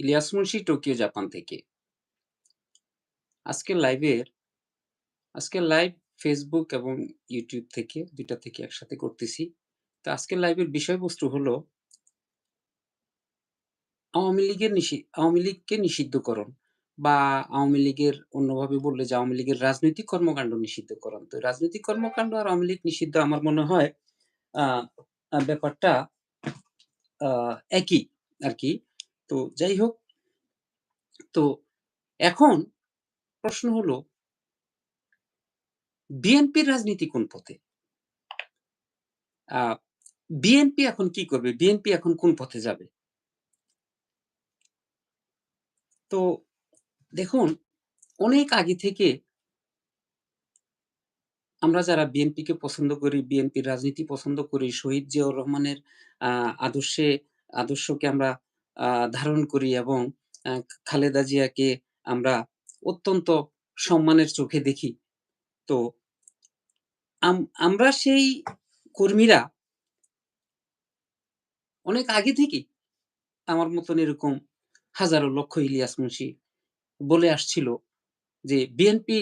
Ilias Munshi Tokyo, Japan থেকে। আজকের লাইভের আজকের লাইভ ফেসবুক এবং ইউটিউব থেকে ২ টা থেকে একসাথে করতেছি। তো আজকের লাইভের বিষয়বস্তু হলো আওয়ামী লীগের আওয়ামী লীগকে নিষিদ্ধকরণ বা আওয়ামী লীগের অন্যভাবে বললে যে আওয়ামী লীগের রাজনৈতিক কর্মকাণ্ড নিষিদ্ধকরণ। তো রাজনৈতিক কর্মকাণ্ড আর আওয়ামী লীগ নিষিদ্ধ আমার মনে হয় ব্যাপারটা একই আরকি। তো যাই হোক তো এখন প্রশ্ন হলো বিএনপির রাজনীতি কোন পথে? বিএনপি এখন কি করবে? বিএনপি এখন কোন পথে যাবে? তো দেখুন অনেক আগে থেকে আমরা যারা বিএনপিকে পছন্দ করি, বিএনপির রাজনীতি পছন্দ করি, শহীদ জিয়াউর রহমানের আ আদর্শে আদর্শকে আমরা ধারণ করি এবং খালেদা জিয়াকে আমরা অত্যন্ত সম্মানের চোখে দেখি। তো আম, আমরা সেই কর্মীরা অনেক আগে থেকেই আমার মতন এরকম হাজারো লক্ষ ইলিয়াস মুন্সি বলে আসছিল যে, বিএনপি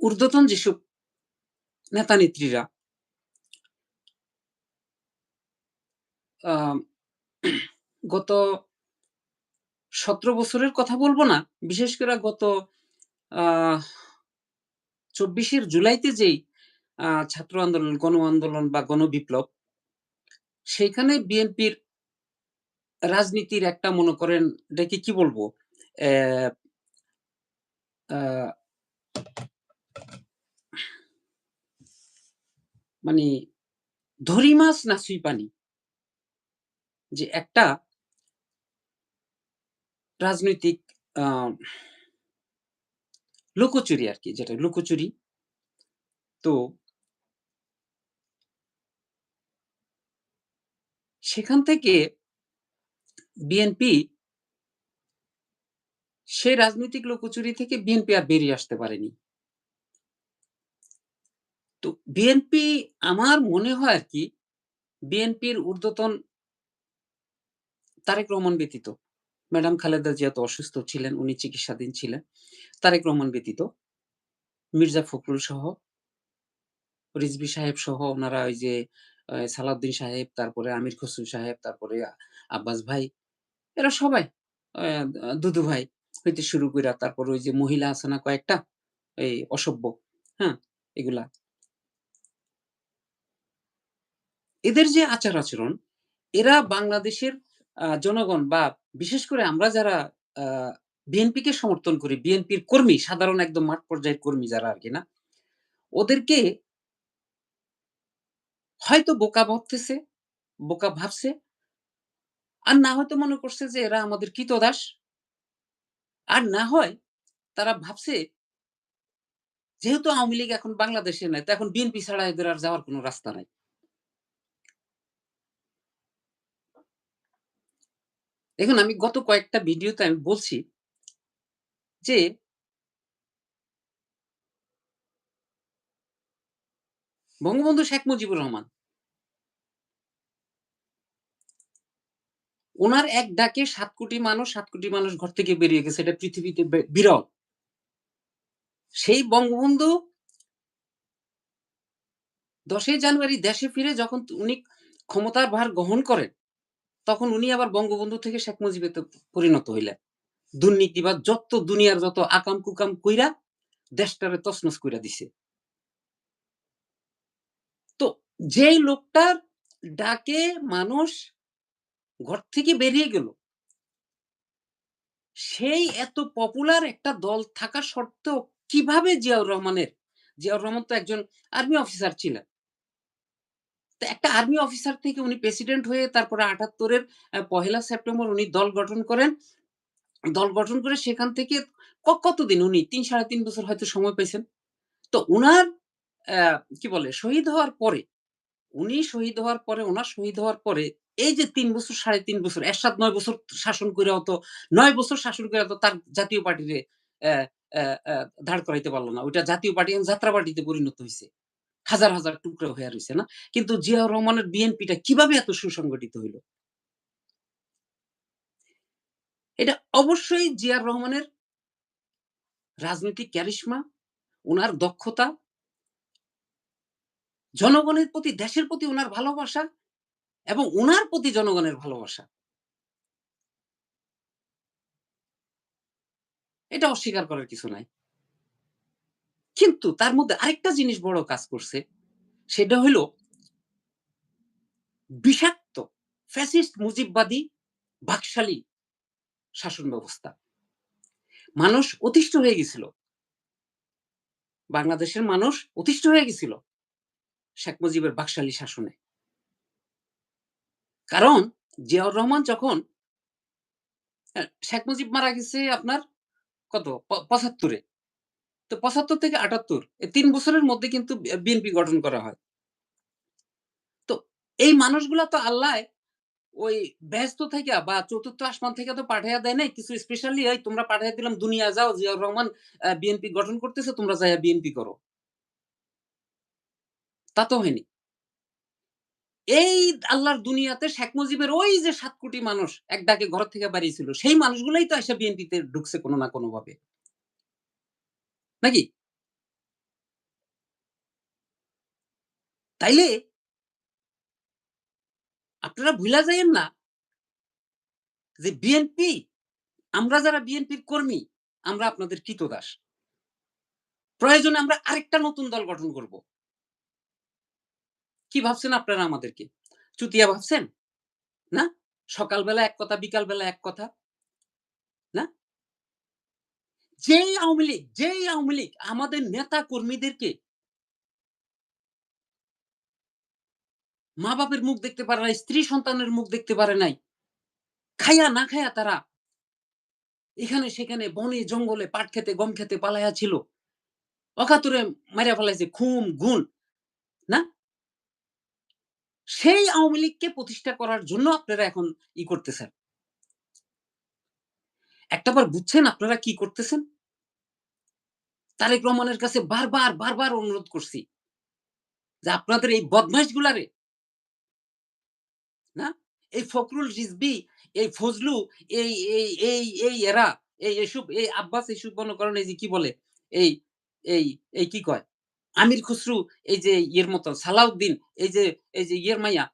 ঊর্ধ্বতন যেসব নেতা-নেত্রীরা আম গত ১৭ বছরের কথা বলব না। বিশেষ করে গত ২৪ জুলাইতে যেই ছাত্র আন্দোলন, গণ আন্দোলন বা গণবিপ্লব সেইখানে বিএনপির রাজনীতির একটা মনে করেন এটাকে কি বলব? মানে ধরি মাছ নাছুই পানি। যে একটা রাজনৈতিক, আ আর কি, যেটা লুকোচুরি। তো সেখান থেকে বিএনপি সেই রাজনৈতিক লুকোচুরি থেকে বিএনপি আর বেরিয়ে আসতে পারেনি। তো বিএনপি, আমার মনে হয় আর কি, বিএনপির ঊর্ধ্বতন তারেক রহমান ব্যতীত, ম্যাডাম খালেদা জিয়া তো অসুস্থ ছিলেন, উনি চিকিৎসাধীন ছিলেন। তারেক রহমান ব্যতীত মির্জা ফখরুল সহ, রিজভী সাহেব সহ ওনারা ওই যে সালাউদ্দিন সাহেব, তারপরে আমির খসরু সাহেব, তারপরে আব্বাস ভাই, এরা সবাই দুদু ভাই হইতে শুরু কইরা তারপরে ওই যে মহিলা আছে না কয়েকটা? এই অসভ্য, হ্যাঁ? এগুলা। এদের যে আচার-আচরণ, এরা বাংলাদেশের জনগণ বা বিশেষ করে আমরা যারা বিএনপিকে সমর্থন করি, বিএনপির কর্মী, সাধারণ একদম মাঠ পর্যায়ের কর্মী যারা আর কি না? ওদেরকে হয়তো বোকা ভাবতেছে, বোকা ভাবছে। আর না হয়তো মনে করছে যে এরা আমাদের ক্রীতদাস। আর না হয় তারা ভাবছে যেহেতু আওয়ামী লীগ এখন বাংলাদেশে নাই, তো এখন বিএনপি ছাড়া এদের আর যাওয়ার কোনো রাস্তা নাই। দেখুন আমি গত কয়েকটা ভিডিওতে আমি বলছি যে বঙ্গবন্ধু শেখ মুজিবুর রহমান উনার এক ডাকে সাত কোটি মানুষ সাত কোটি মানুষ ঘর থেকে বেরিয়ে গেছে। এটা পৃথিবীতে বিরল। সেই বঙ্গবন্ধু ১০ই জানুয়ারি দেশে ফিরে যখন উনি ক্ষমতার ভার গ্রহণ করেন, তখন উনি আবার বঙ্গবন্ধু থেকে শেখ মুজিবে পরিণত হইলেন। দুর্নীতিবাজ যত দুনিয়ার যত আকাম-কুকাম কইরা দেশটারে তছনছ কইরা দিছে। তো যেই লোকটার ডাকে মানুষ ঘর থেকে বেরিয়ে গেল, সেই এত পপুলার একটা দল থাকা সত্ত্বেও কীভাবে জিয়াউর রহমানের, জিয়াউর রহমান তো একজন আর্মি অফিসার ছিলেন। একটা আর্মি অফিসার থেকে উনি প্রেসিডেন্ট হয়ে তারপরে ৭৮ এর আ পহেলা সেপ্টেম্বর উনি দল গঠন করেন। দল গঠন করে সেখান থেকে কতদিন উনি ৩ ৩.৫ বছর হয়তো সময় পাইছেন। তো উনার কি বলে শহীদ হওয়ার পরে, উনি শহীদ হওয়ার পরে, উনার শহীদ হওয়ার পরে এই যে তিন বছর ৩.৫ বছর এক সাত নয় বছর শাসন করে হতো নয় বছর শাসন করে তো তার জাতীয় পার্টিরে অ্যা অ্যা দাঁড় করাইতে পারল না। ওইটা জাতীয় পার্টি যাত্রা পার্টিতে পরিণত হইছে। হাজার, হাজার টুকরা হইয়া রইছে না? কিন্তু জিয়াউর রহমানের বিএনপিটা কীভাবে এত সুসংগঠিত হইল? এটা অবশ্যই জিয়ার রহমানের রাজনৈতিক ক্যারিশমা, উনার দক্ষতা জনগণের প্রতি, দেশের প্রতি ওনার ভালোবাসা এবং উনার প্রতি জনগণের ভালোবাসা। এটা অস্বীকার করার কিছু নাই। কিন্তু তার মধ্যে আরেকটা জিনিস বড় কাজ করছে। সেটা হইল বিষাক্ত ফ্যাসিস্ট মুজিববাদী বাকশালী শাসন ব্যবস্থা। মানুষ অতিষ্ঠ হয়ে গেছিল। বাংলাদেশের মানুষ অতিষ্ঠ হয়ে গেছিল শেখ মুজিবের বাকশালী শাসনে। কারণ জিয়াউর রহমান যখন শেখ মুজিব মারা গেছে আপনার কত প ৭৫ এ। তো ৭৫ থেকে ৭৮ এই ৩ বছরের মধ্যে কিন্তু বিএনপি গঠন করা হয়। তো এই মানুষগুলা তো আল্লাহ ওই বেহেশত থাইকা বা চতুর্থ আসমান থেকে তো পাঠাইয়া দেয় নাই। কিছু স্পেশালি এই তোমরা পাঠাইয়া দিলাম দুনিয়া যাও জিয়াউর রহমান বিএনপি গঠন করতেছে তোমরা যাইয়া বিএনপি করো। তা তো হয়নি। এই আল্লাহর দুনিয়াতে শেখ মুজিবের ওই যে সাত কোটি মানুষ এক ডাকে ঘর থেকে বাড়িয়েছিল, সেই মানুষগুলাই তো আইসা বিএনপিতে ঢুকছে কোনো না কোনভাবে। নাকি? তাইলে আপনারা ভুইলা যাইয়েন না যে বিএনপি, আমরা যারা বিএনপির কর্মী, আমরা আপনাদের ক্রীতদাস। প্রয়োজনে আমরা আরেকটা নতুন দল গঠন করব। কি ভাবছেন আপনারা আমাদেরকে? চুতিয়া ভাবছেন? না? সকালবেলা এক কথা, বিকালবেলা এক কথা। না? যেই আওয়ামী লীগ, যেই আওয়ামী লীগ আমাদের নেতা কর্মীদেরকে মা-বাপের মুখ দেখতে পারে নাই, স্ত্রী সন্তানের মুখ দেখতে পারে নাই। খাইয়া না খাইয়া তারা এখানে সেখানে বনে জঙ্গলে পাট খেতে, গম খেতে পালাইয়া ছিল। অকাতরে মাইরা ফেলাইছে খুম গুম। না? সেই আওয়ামী লীগকে প্রতিষ্ঠা করার জন্য আপনারা এখন ই করতেছেন। একটাবার বুঝছেন আপনারা কি করতেছেন? তারেক রহমানের কাছে বারবার, বারবার অনুরোধ করছি। যে আপনাদের এই বদমাইশগুলারে না? এই ফখরুল রিজভী, এই ফজলু, এই এই এই এই এরা, এই এসব এই আব্বাস এইসব মনে করেন এই যে কি বলে? এই এই এই কি কয়? আমির খসরু এই যে ইয়ের মত সালাউদ্দিন এই যে এই যে ইয়ের মাইয়া,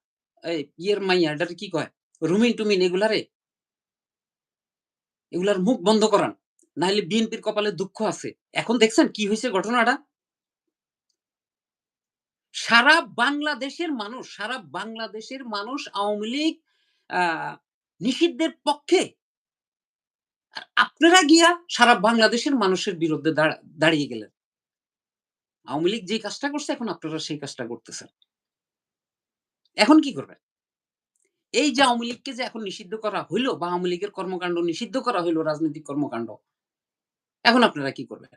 এই ইয়ের মাইয়া এটারে কি কয়? রুমিন-টুমিন এগুলারে এগুলার মুখ বন্ধ করান। নাইলে বিএনপির কপালে দুঃখ আছে। এখন দেখছেন কি হয়েছে ঘটনাটা? সারা বাংলাদেশের মানুষ, সারা বাংলাদেশের মানুষ আওয়ামী লীগ নিষিদ্ধের পক্ষে। আর আপনারা গিয়া সারা বাংলাদেশের মানুষের বিরুদ্ধে দাঁড়িয়ে গেলেন। আওয়ামী লীগ যে কাজটা করছে এখন আপনারা সেই কাজটা করতেছেন। এখন কি করবেন? এই যে আওয়ামী লীগকে যে এখন নিষিদ্ধ করা হইল বা আওয়ামী লীগের কর্মকাণ্ড নিষিদ্ধ করা হইল, রাজনৈতিক কর্মকাণ্ড। এখন আপনারা কি করবেন?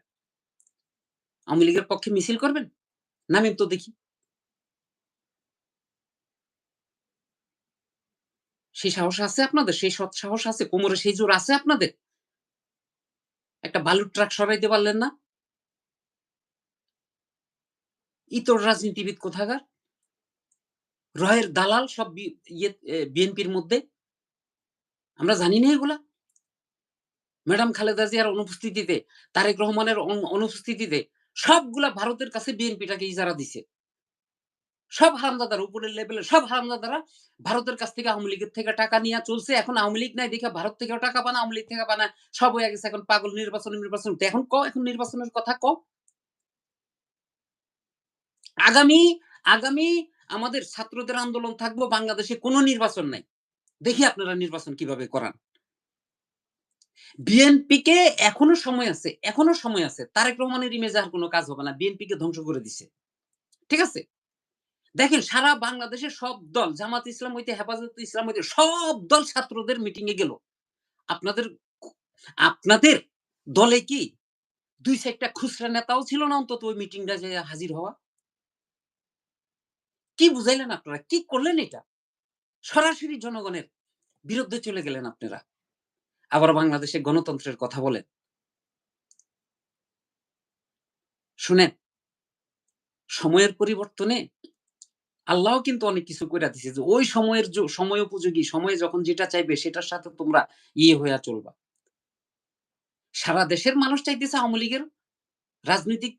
আওয়ামী লীগের পক্ষে মিছিল করবেন? নামেন তো দেখি। সেই সাহস আছে আপনাদের? সেই সৎ সাহস আছে? কোমরে সেই জোর আছে আপনাদের? একটা বালুর ট্রাক সরাইতে পারলেন না? ইতর রাজনীতিবিদ কোথাকার? রয়ের দালাল সব ইয়ে বিএনপির মধ্যে। আমরা জানি না এগুলা? ম্যাডাম খালেদা জিয়ার অনুপস্থিতিতে, তারেক রহমানের অনু অনুপস্থিতিতে সবগুলা ভারতের কাছে বিএনপিটাকে ইজারা দিছে। সব হারামজাদারা উপরের লেভেলের সব হারামজাদারা ভারতের কাছ থেকে আওয়ামী লীগের থেকে টাকা নিয়া চলছে। এখন আওয়ামী লীগ নাই দেখে ভারত থেকেও টাকা পানা, আওয়ামী লীগ থেকে পানা। সব হয়ে গেছে এখন পাগল নির্বাচন, নির্বাচন। এখন ক এখন নির্বাচনের কথা ক। আগামী আগামী আমাদের ছাত্রদের আন্দোলন থাকব বাংলাদেশে কোনো নির্বাচন নাই। দেখি আপনারা নির্বাচন কীভাবে করান। বিএনপিকে এখনও সময় আছে, এখনও সময় আছে। তারেক রহমানের ইমেজে আর কোন কাজ হবে না। বিএনপিকে ধ্বংস করে দিছে। ঠিক আছে? দেখেন সারা বাংলাদেশের সব দল জামাত ইসলাম হইতে হেফাজতে ইসলাম হইতে সব দল ছাত্রদের মিটিং এ গেল। আপনাদের আপনাদের দলে কি ২-৪ টা খুচরা নেতাও ছিল না অন্তত ওই মিটিংটা যাইয়া হাজির হওয়া? কি বুঝাইলেন আপনারা? কি করলেন এটা? সরাসরি জনগণের বিরুদ্ধে চলে গেলেন আপনারা। আবার বাংলাদেশে গণতন্ত্রের কথা বলেন। শুনেন, সময়ের পরিবর্তনে আল্লাহ কিন্তু অনেক কিছু কইরা দিছে যে ওই সময়ের সময় উপযোগী সময়ে যখন যেটা চাইবে সেটার সাথে তোমরা ইয়ে হইয়া চলবা। সারা দেশের মানুষ চাইতেছে আওয়ামী লীগের রাজনৈতিক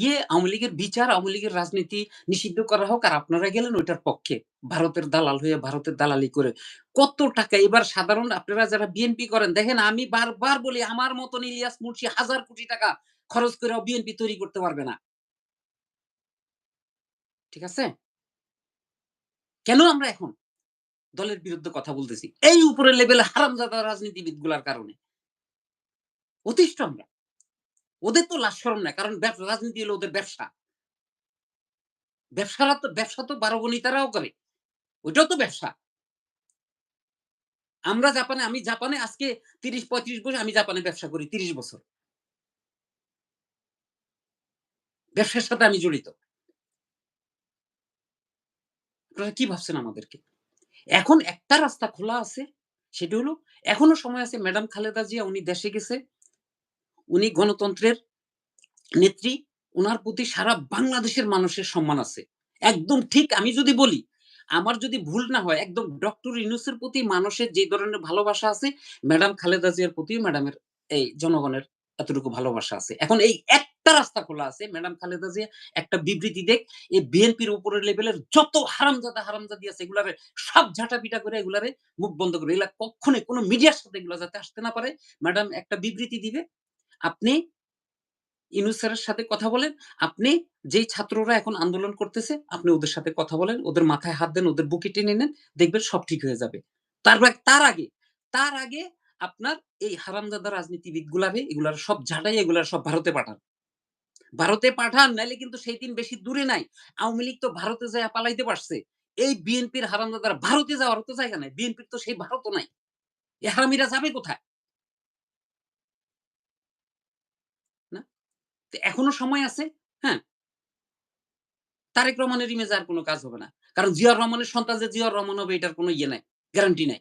ইয়ে আওয়ামী লীগের বিচার, আওয়ামী লীগের রাজনীতি নিষিদ্ধ করা হোক আর আপনারা গেলেন ওইটার পক্ষে। ভারতের দালাল হয়ে ভারতের দালালি করে। কত টাকা এবার সাধারণ আপনারা যারা বিএনপি করেন দেখেন আমি বারবার বলি আমার মতন ইলিয়াস মুন্সি হাজার কোটি টাকা খরচ করে বিএনপি তৈরি করতে পারবে না। ঠিক আছে? কেন আমরা এখন দলের বিরুদ্ধে কথা বলতেছি? এই উপরের লেভেলে হারামজাদা রাজনীতিবিদগুলার কারণে। অতিষ্ঠ আমরা। ওদের তো লাশ শরম নাই। কারণ রাজনীতি হলো ওদের ব্যবসা। ব্যবসারা তো, ব্যবসা তো বারবণিতারাও করে। ওইটাও তো ব্যবসা। আমরা জাপানে, আমি জাপানে আজকে ৩০-৩৫ বছর, আমি জাপানে ব্যবসা করি ৩০ বছর। ব্যবসার সাথে আমি জড়িত। আপনারা কি ভাবছেন আমাদেরকে? এখন একটা রাস্তা খোলা আছে। সেটা হলো, এখনও সময় আছে, ম্যাডাম খালেদা জিয়া, উনি দেশে গেছে। উনি গণতন্ত্রের নেত্রী। উনার প্রতি সারা বাংলাদেশের মানুষের সম্মান আছে। একদম ঠিক আমি যদি বলি, আমার যদি ভুল না হয় একদম ডক্টর ইউনূসের প্রতি মানুষের যে ধরনের ভালোবাসা আছে, ম্যাডাম খালেদা জিয়ার প্রতিও ম্যাডামের এই জনগণের এতটুকু ভালোবাসা আছে। এখন এই একটা রাস্তা খোলা আছে ম্যাডাম খালেদা জিয়া একটা বিবৃতি দেখ এই বিএনপির উপরের লেভেলের যত হারামজাদা, হারামজাদি আছে এগুলারে সব ঝাঁটাপিটা করে এগুলারে মুখ বন্ধ করে। এগুলা কক্ষণই কোন মিডিয়ার সাথে এগুলা যাতে আসতে না পারে। ম্যাডাম একটা বিবৃতি দিবে। আপনি ইউনূস স্যারের সাথে কথা বলেন। আপনি যেই ছাত্ররা এখন আন্দোলন করতেছে, আপনি ওদের সাথে কথা বলেন। ওদের মাথায় হাত দেন, ওদের বুকে টেনে নেন। দেখবেন সব ঠিক হয়ে যাবে। তার তার আগে, তার আগে আপনার এই হারামজাদা রাজনীতিবিদগুলারে এগুলার সব ঝাঁটাই এগুলার সব ভারতে পাঠান। ভারতে পাঠান নাইলে কিন্তু সেই দিন বেশি দূরে নাই। আওয়ামী লীগ তো ভারতে যাইয়া পালাইতে পারছে। এই বিএনপির হারামজাদারা ভারতে যাওয়ার তো জায়গা নাই। বিএনপির তো সেই ভারতও নাই। এ হারামিরা যাবে কোথায়? না? তো এখনও সময় আছে। হ্যাঁ? তারেক রহমানের ইমেজে আর কোন কাজ হবে না। কারণ জিয়াউর রহমানের সন্তান যে জিয়াউর রহমান হবে এটার কোন ইয়ে নাই। গ্যারান্টি নাই।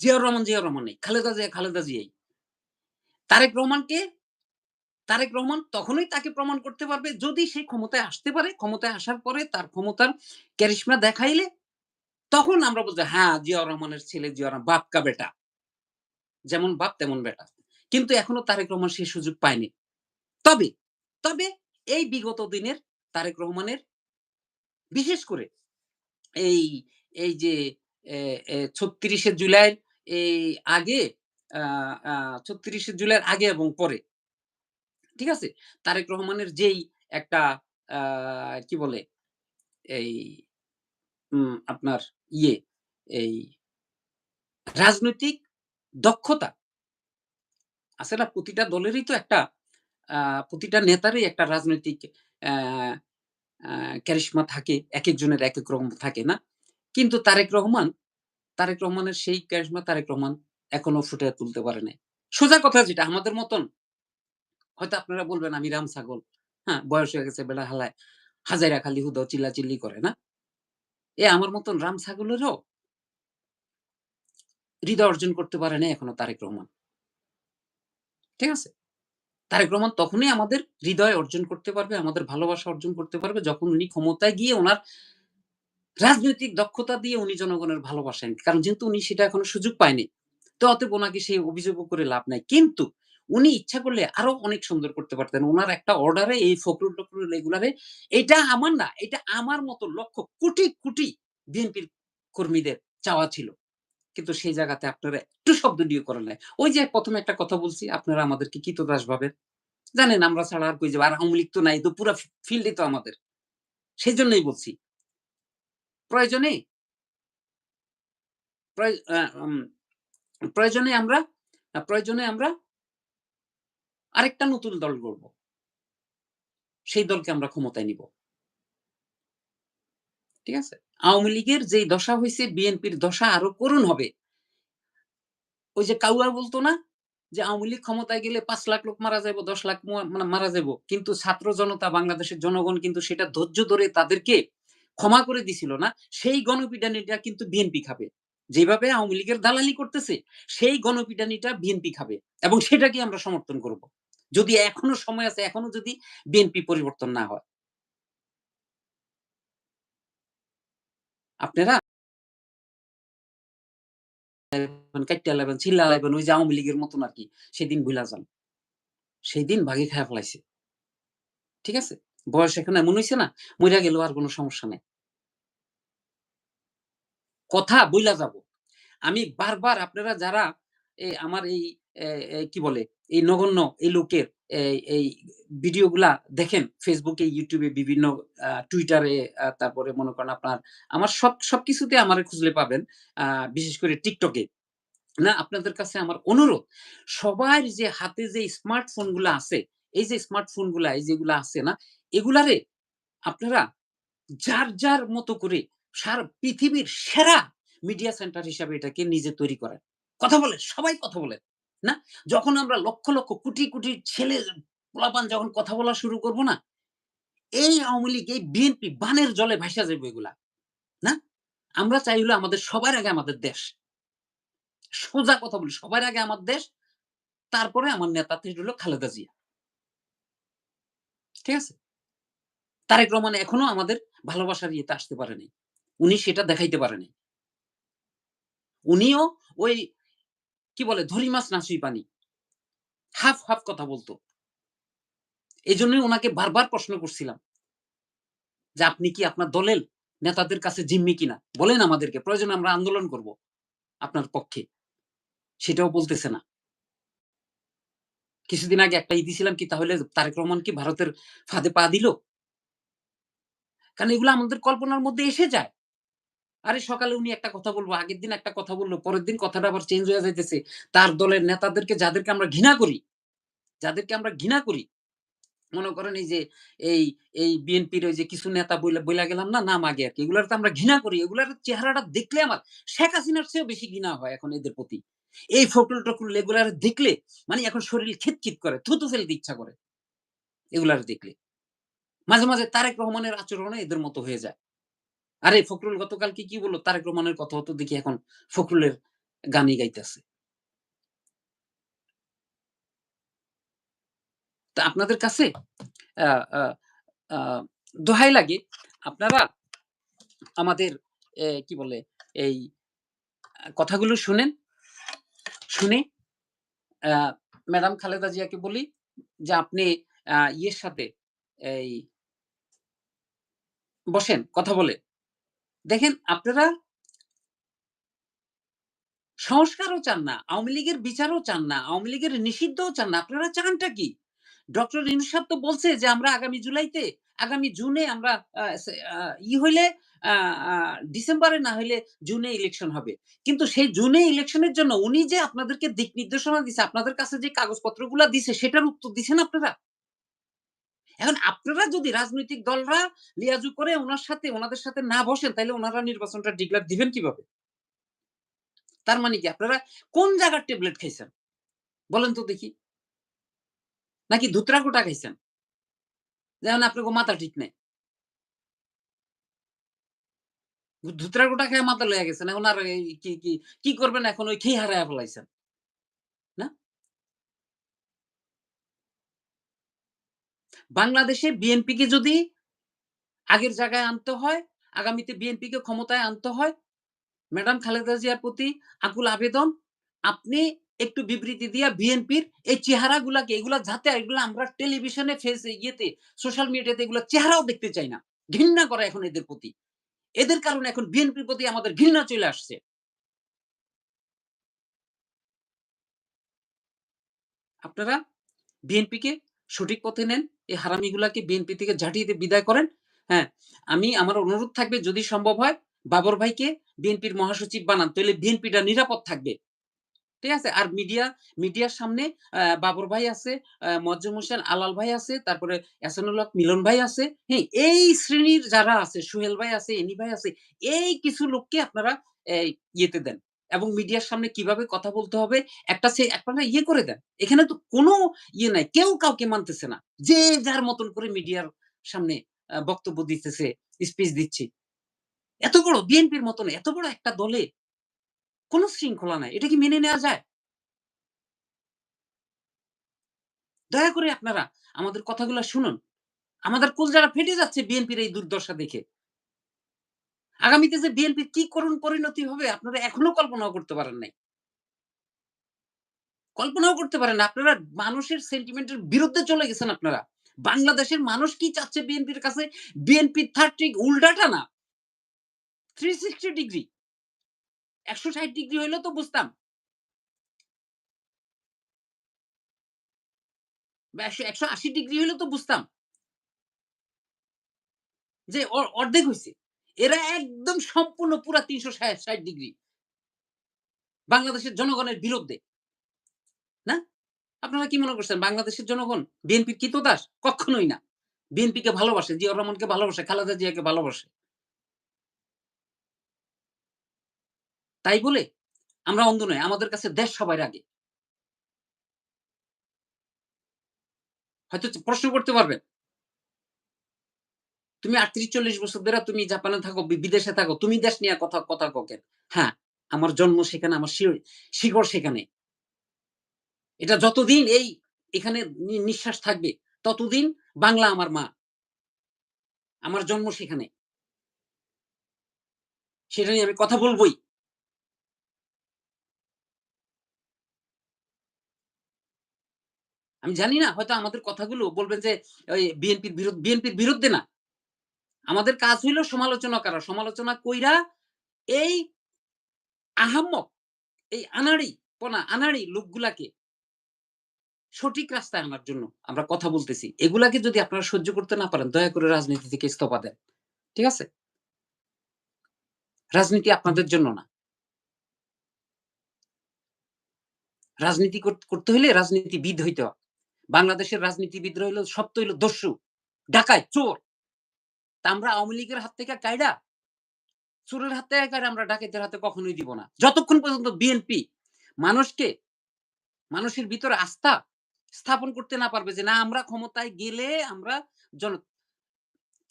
জিয়াউর রহমান জিয়াউর রহমানই। খালেদা জিয়া খালেদা জিয়াই। তারেক রহমানকে তারেক রহমান তখনই তাকে প্রমাণ করতে পারবে যদি সে ক্ষমতায় আসতে পারে। ক্ষমতায় আসার পরে তার ক্ষমতার ক্যারিশমা দেখাইলে তখন আমরা বলতে হ্যাঁ, জিয়াউর রহমানের ছেলে জিয়াউর রহমান বাপ কা বেটা। যেমন বাপ তেমন বেটা। কিন্তু এখনও তারেক রহমান সেই সুযোগ পায়নি। তবে, তবে এই বিগত দিনের তারেক রহমানের বিশেষ করে এই, এই যে ছত্রিশে এ ৩৬ শে জুলাইয়ের এই আগে ৩৬ জুলাইয়ের আগে এবং পরে ঠিক আছে? তারেক রহমানের যেই একটা কি বলে? এই আপনার ইয়ে এই রাজনৈতিক দক্ষতা না? প্রতিটা দলেরই তো একটা প্রতিটা নেতারই একটা রাজনৈতিক ক্যারিশমা থাকে। এক এক রকম থাকে না? কিন্তু তারেক রহমান, তারেক রহমানের সেই ক্যারিশমা তারেক রহমান এখনও ফুটে তুলতে পারে নাই। সোজা কথা যেটা আমাদের মতন হয়তো আপনারা বলবেন আমি রাম ছাগল। হ্যাঁ? বয়স হয়ে গেছে বেলা হালায় হাজাইরা খালি হুদাও চিল্লাচিল্লি করে না? এ আমার মতন রাম ছাগলেরও হৃদয় অর্জন করতে পারে নাই এখনও তারেক রহমান। ঠিক আছে? তারেক রহমান তখনই আমাদের হৃদয় অর্জন করতে পারবে, আমাদের ভালোবাসা অর্জন করতে পারবে যখন উনি ক্ষমতায় গিয়ে উনার রাজনৈতিক দক্ষতা দিয়ে উনি জনগণের ভালোবাসেন। কারণ যেহেতু উনি সেটা এখনও সুযোগ পায়নি। তো অতএব উনাকে সেই অভিযোগও করে লাভ নাই। কিন্তু উনি ইচ্ছা করলে আরও অনেক সুন্দর করতে পারতেন। ওনার একটা অর্ডারে এই ফখরুল-টখরুল এগুলারে এটা আমার না, এটা আমার মতো লক্ষ কোটি, কোটি বিএনপির কর্মীদের চাওয়া ছিল। কিন্তু সেই জায়গাতে আপনারা একটু শব্দ দিয়ে করেন নাই। ওই যে ১ম এ একটা কথা বলছি, আপনারা আমাদেরকে ক্রীতদাস ভাবেন। জানেন আমরা ছাড়া আর কই যাব? আর আওয়ামী লীগ তো নাই। তো পুরা ফি ফিল্ডই তো আমাদের। সেজন্যই বলছি। প্রয়োজনে প্রয়োজনে আমরা প্রয়োজনে আমরা আরেকটা নতুন দল গড়ব। সেই দলকে আমরা ক্ষমতায় নিব। ঠিক আছে? আওয়ামী লীগের যেই দশা হইছে বিএনপির দশা আরও করুণ হবে। ওই যে কাউয়া বলত না? যে আওয়ামী লীগ ক্ষমতায় গেলে ৫ লাখ লোক মারা যাইব, ১০ লাখ মানে মারা যাইব। কিন্তু ছাত্র জনতা বাংলাদেশের জনগণ কিন্তু সেটা ধৈর্য ধরে তাদেরকে ক্ষমা করে দিছিল না? সেই গণপিটানিটা কিন্তু বিএনপি খাবে। যেভাবে আওয়ামী লীগের দালালি করতেছে, সেই গণপিটানিটা বিএনপি খাবে। এবং সেটাকে আমরা সমর্থন করব। যদি এখনও সময় আছে, এখনও যদি বিএনপি পরিবর্তন না হয়। আপনারা কাইট্টা লাইবেন, ছিল্লা লাইবেন ওই মতন আরকি। সেদিন ভুইলা যান। খায়া ফেলাইছে। ঠিক আছে? বয়স এখন এমন হইছে না, মইরা গেলেও আর কোন সমস্যা নাই। কথা বইলা যাব আমি বারবার আপনারা যারা আমার এই কি বলে? এই নগণ্য এই লোকের এই ভিডিওগুলা দেখেন ফেসবুকে ইউটিউবে বিভিন্ন আ তারপরে মনে করেন আপনার আমার সব সবকিছুতে আমারে খুঁজলে পাবেন। বিশেষ করে টিকটকে না আপনাদের কাছে আমার অনুরোধ, সবার যে হাতে যে স্মার্টফোনগুলা আছে, এই যে স্মার্টফোনগুলা এই যেগুলা আছে না? এগুলারে আপনারা যার, যার মতো করে সারা পৃথিবীর সেরা মিডিয়া সেন্টার হিসাবে এটাকে নিজে তৈরি করেন। কথা বলেন, সবাই কথা বলেন। না? যখন আমরা লক্ষ, লক্ষ কোটি, কোটি ছেলে পোলাপান যখন কথা বলা শুরু করব না? এই আওয়ামী লীগ, এই বিএনপি বানের জলে ভাইসা যাইব এগুলা। না? আমরা চাই হলো আমাদের সবার আগে আমাদের দেশ। সোজা কথা বলি, সবার আগে আমার দেশ, তারপরে আমার নেতা হলো খালেদা জিয়া। ঠিক আছে? তারেক রহমান এখনও আমাদের ভালোবাসার ইয়েতে আসতে পারেনি উনি সেটা দেখাইতে পারে নাই। উনিও ওই কি বলে? ধরি মাছ নাসুই পানি। হাফ, হাফ কথা বলতো এই জন্যই ওনাকে বারবার প্রশ্ন করছিলাম। যে আপনি কি আপনার দলের নেতাদের কাছে জিম্মি কিনা? বলেন আমাদেরকে। প্রয়োজনে আমরা আন্দোলন করব আপনার পক্ষে। সেটাও বলতেছে না। কিছুদিন আগে একটা ই দিছিলাম কি তাহলে তারেক রহমান কি ভারতের ফাঁদে পা দিল? কারণ এগুলো আমাদের কল্পনার মধ্যে এসে যায়। আরে সকালে উনি একটা কথা বলব, আগের দিন একটা কথা বলল, পরের দিন কথাটা আবার চেঞ্জ হয়ে যাইতেছে। তার দলের নেতাদেরকে যাদেরকে আমরা ঘৃণা করি, যাদেরকে আমরা ঘৃণা করি, মনে করেন এই যে এই, এই বিএনপির ওই যে কিছু নেতা বইলা, বইলা গেলাম না নাম আগে আরকি। এগুলার তো আমরা ঘৃণা করি। এগুলার চেহারাটা দেখলে আমার শেখ হাসিনার চেয়েও বেশি ঘৃণা হয় এখন এদের প্রতি। এই ফখরুল-টখরুল এগুলার দেখলে মানে এখন শরীর খিতখিত করে, থুথু ফেলতে ইচ্ছা করে। এগুলার দেখলে। মাঝে, মাঝে তারেক রহমানের আচরণে এদের মতো হয়ে যায়। আরে ফখরুল গতকালকে কি বলল? তারেক রহমানের কথা হতো দেখি এখন ফখরুলের গানই গাইতেছে। তা আপনাদের কাছে দোহাই লাগে আপনারা আমাদের কি বলে? এই কথাগুলো শুনেন। শুনে ম্যাডাম খালেদা জিয়াকে বলি যে আপনি ইয়ের সাথে এই বসেন, কথা বলেন। দেখেন আপনারা সংস্কারও চান না। আওয়ামী লীগের বিচারও চান না। আওয়ামী লীগের নিষিদ্ধও চান না। আপনারা চানটা কি? ডক্টর ইউনূস তো বলছে যে আমরা আগামী জুলাইতে, আগামী জুনে আমরা ই হইলে ডিসেম্বরে না হইলে জুনে ইলেকশন হবে। কিন্তু সেই জুনে ইলেকশনের জন্য উনি যে আপনাদেরকে দিক নির্দেশনা দিছে, আপনাদের কাছে যে কাগজপত্রগুলা দিছে সেটার উত্তর দিছেন আপনারা? এখন আপনারা যদি রাজনৈতিক দলরা লিয়াজু করে ওনার সাথে ওনাদের সাথে না বসেন তাইলে ওনারা নির্বাচনটা ডিক্লেয়ার দিবেন কীভাবে? তার মানে কি আপনারা কোন জায়গার ট্যাবলেট খাইছেন? বলেন তো দেখি? নাকি ধুতরা-কোটা খাইছেন? যেমন আপনাগো মাথা ঠিক নাই। ধুতরা-কোটা খেয়ে মাথা লইয়া গেছেন। এখন আর কি, কি, কি করবেন এখন ওই খেয়ে হারায়া ফেলাইছেন। না? বাংলাদেশে বিএনপিকে যদি আগের জায়গায় আনতে হয়, আগামীতে বিএনপিকে ক্ষমতায় আনতে হয়, ম্যাডাম খালেদা জিয়ার প্রতি আকুল আবেদন, আপনি একটু বিবৃতি দিয়া বিএনপির এই চেহারাগুলাকে এগুলা যাতে এগুলা আমরা টেলিভিশনে ফেস ইয়েতে সোশ্যাল মিডিয়াতে এগুলা চেহারাও দেখতে চাই না। ঘৃণা করা এখন এদের প্রতি। এদের কারণে এখন বিএনপির প্রতি আমাদের ঘৃণা চলে আসছে। আপনারা বিএনপিকে সঠিক পথে নেন। এই হারামিগুলাকে বিএনপি থেকে ঝাঁটিয়ে দিয়ে বিদায় করেন। হ্যাঁ, আমি আমার অনুরোধ থাকবে যদি সম্ভব হয় বাবর ভাইকে বিএনপির মহাসচিব বানান। তাইলে বিএনপিটা নিরাপদ থাকবে। ঠিক আছে? আর মিডিয়া মিডিয়ার সামনে বাবর ভাই আছে, আ মোয়াজ্জেম হোসেন আলাল ভাই আছে, তারপরে এহসানুল হক মিলন ভাই আছে। হ্যাঁ? এই শ্রেণির যারা আছে, সোহেল ভাই আছে, এনি ভাই আছে, এই কিছু লোককে আপনারা ইয়েতে দেন। এবং মিডিয়ার সামনে কীভাবে কথা বলতে হবে একটা সে আপনারা ইয়ে করে দেন। এখানে তো কোনো ইয়ে নাই। কেউ কাউকে মানতেছে না। যে যার মতন করে মিডিয়ার সামনে বক্তব্য দিতেছে, স্পিচ দিচ্ছে। এত বড় বিএনপির মতন এত বড় একটা দলে কোন শৃঙ্খলা নাই। এটা কি মেনে নেয়া যায়? দয়া করে আপনারা আমাদের কথাগুলো শুনুন। আমাদের কলজাটা ফেটে যাচ্ছে বিএনপির এই দুর্দশা দেখে। আগামীতে যে বিএনপির কি করুণ পরিণতি হবে, আপনারা এখনও কল্পনাও করতে পারেন নাই। কল্পনাও করতে পারেন আপনারা মানুষের সেন্টিমেন্টের বিরুদ্ধে চলে গেছেন আপনারা। বাংলাদেশের মানুষ কি চাচ্ছে বিএনপির কাছে? বিএনপি 30 উল্টাটা না। 360 ডিগ্রি। ১৬০ ডিগ্রি হইলেও তো বুঝতাম। একশো আশি ডিগ্রি হইলেও তো বুঝতাম। যে অর্ধেক হইছে। এরা একদম সম্পূর্ণ পুরা ৩৬০ ডিগ্রি। বাংলাদেশের জনগণের বিরুদ্ধে। না? আপনারা কি মনে করছেন বাংলাদেশের জনগণ বিএনপির ক্রীতদাস? কক্ষনোই না। বিএনপিকে ভালোবাসে, জিয়াউর রহমানকে ভালোবাসে, খালেদা জিয়াকে ভালোবাসে। তাই বলে আমরা অন্ধ নয় আমাদের কাছে দেশ সবার আগে। হয়তো প্রশ্ন করতে পারবেন। তুমি ৩৮-৪০ বছর ধইরা তুমি জাপানে থাকো, বিদেশে থাকো। তুমি দেশ নিয়া কথা কথা কেন? হ্যাঁ, আমার জন্ম সেখানে, আমার শিকড় সেখানে। এটা যতদিন এই এখানে নিঃশ্বাস থাকবে, ততদিন বাংলা আমার মা। আমার জন্ম সেখানে। সেটা নিয়ে আমি কথা বলবই। আমি জানি না হয়তো আমাদের কথাগুলো বলবেন যে ওই বিএনপির বিরুদ্ধ বিএনপির বিরুদ্ধে না। আমাদের কাজ হইল সমালোচনা করা। সমালোচনা কইরা এই আহাম্মক, এই আনাড়িপনা, আনাড়ি লোকগুলাকে সঠিক রাস্তায় আনার জন্য আমরা কথা বলতেছি। এগুলাকে যদি আপনারা সহ্য করতে না পারেন, দয়া করে রাজনীতি থেকে ইস্তফা দেন। ঠিক আছে? রাজনীতি আপনাদের জন্য না। রাজনীতি কর করতে হইলে রাজনীতিবিদ হইতে হয়। বাংলাদেশের রাজনীতিবিদরা হইল সব তো হইল দস্যু, ডাকায় চোর। তা আমরা আওয়ামী লীগের হাত থেকে কাইড়া চোরের হাত কাইড়া আমরা ডাকাইতের হাতে কখনোই দিব না। যতক্ষণ পর্যন্ত বিএনপি মানুষকে মানুষের ভিতরে আস্থা স্থাপন করতে না পারবে যে না আমরা ক্ষমতায় গেলে আমরা জন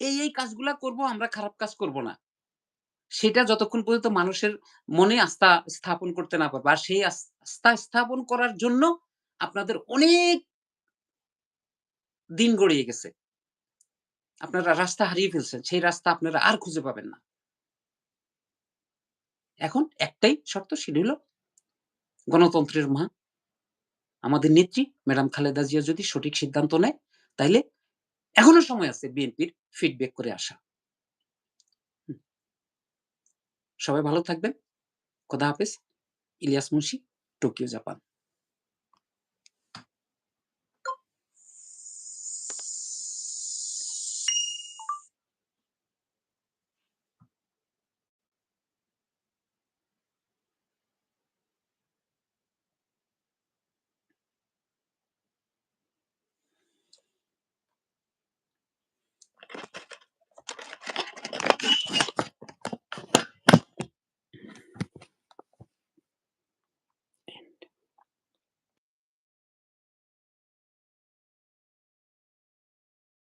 এই, এই কাজগুলা করব, আমরা খারাপ কাজ করব না। সেটা যতক্ষণ পর্যন্ত মানুষের মনে আস্থা স্থাপন করতে না পারবে। আর সেই আস্থা স্থাপন করার জন্য আপনাদের অনেক দিন গড়িয়ে গেছে। আপনারা রাস্তা হারিয়ে ফেলছেন। সেই রাস্তা আপনারা আর খুঁজে পাবেন না। এখন একটাই শর্ত সেটি হলো গণতন্ত্রের মা আমাদের নেত্রী ম্যাডাম খালেদা জিয়া যদি সঠিক সিদ্ধান্ত নেয়, তাইলে এখনও সময় আছে বিএনপির ফিডব্যাক করে আসা। সবাই ভালো থাকবেন। খোদা হাফেজ। Ilias Munshi Tokyo, Japan.